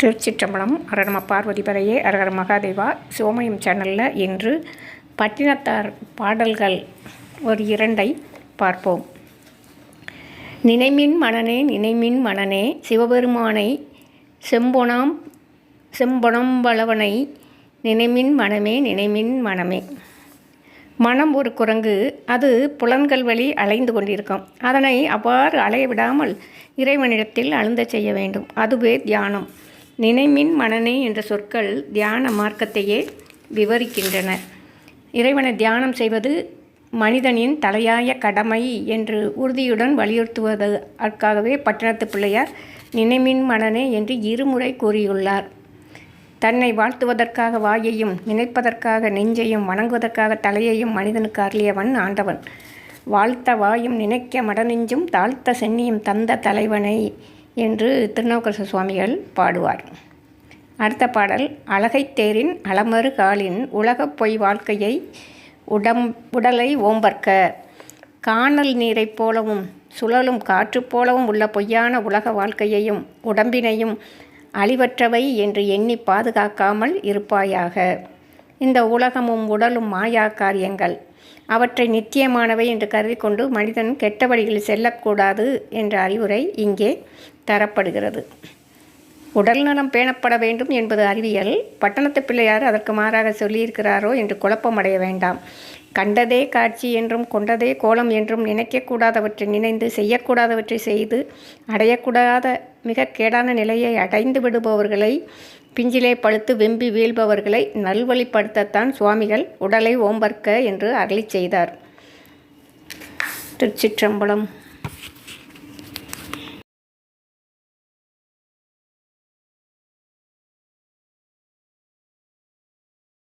திருச்சிற்றம்பலம் அரகரம பார்வதி பரையே அரகர மகாதேவா சிவமயம் சேனலில் இன்று பட்டினத்தார் பாடல்கள் ஒரு இரண்டை பார்ப்போம். நினைமின் மணனே நினைமின் மணனே சிவபெருமானை செம்பொனாம் செம்பொனம்பளவனை நினைமின் மனமே நினைமின் மனமே. மனம் ஒரு குரங்கு அது புலன்கள் வழி அலைந்து கொண்டிருக்கும். அதனை அவ்வாறு அலைய விடாமல் இறைவனிடத்தில் அழுந்தச் செய்ய வேண்டும். அதுவே தியானம். நினைமின் மனநே என்ற சொற்கள் தியான மார்க்கத்தையே விவரிக்கின்றன. இறைவனை தியானம் செய்வது மனிதனின் தலையாய கடமை என்று உறுதியுடன் வலியுறுத்துவதற்காகவே பட்டணத்து பிள்ளையார் நினைமின் மனநே என்று இருமுறை கூறியுள்ளார். தன்னை வாழ்த்துவதற்காக வாயையும் நினைப்பதற்காக நெஞ்சையும் வணங்குவதற்காக தலையையும் மனிதனுக்கு அருளியவன் ஆண்டவன். வாழ்த்த வாயும் நினைக்க மடநெஞ்சும் தாழ்த்த சென்னியும் தந்த தலைவனை என்று திருநாவுக்கரசு சுவாமிகள் பாடுவார். அடுத்த பாடல் அழகைத்தேரின் அலமறு காலின் உலகப் பொய் வாழ்க்கையை உடம் உடலை ஓம்பற்க. காணல் நீரைப் போலவும் சுழலும் காற்று போலவும் உள்ள பொய்யான உலக வாழ்க்கையையும் உடம்பினையும் அழிவற்றவை என்று எண்ணி பாதுகாக்காமல் இருப்பாயாக. இந்த உலகமும் உடலும் மாயா காரியங்கள். அவற்றை நித்தியமானவை என்று கருதி கொண்டு மனிதன் கெட்ட வழிகளில் செல்லக்கூடாது என்ற அறிவுரை இங்கே தரப்படுகிறது. உடல் நலம் பேணப்பட வேண்டும் என்பது அறிவியல். பட்டணத்து பிள்ளையார் அதற்கு மாறாக சொல்லியிருக்கிறாரோ என்று குழப்பமடைய வேண்டாம். கண்டதே காட்சி என்றும் கொண்டதே கோலம் என்றும் நினைக்கக்கூடாதவற்றை நினைந்து செய்யக்கூடாதவற்றை செய்து அடையக்கூடாத மிக கேடான நிலையை அடைந்து விடுபவர்களை பிஞ்சிலே பழுத்து வெம்பி வீழ்பவர்களை நல்வழிப்படுத்தத்தான் சுவாமிகள் உடலை ஓம்பற்க என்று அருளி செய்தார். திருச்சிற்றம்பலம்.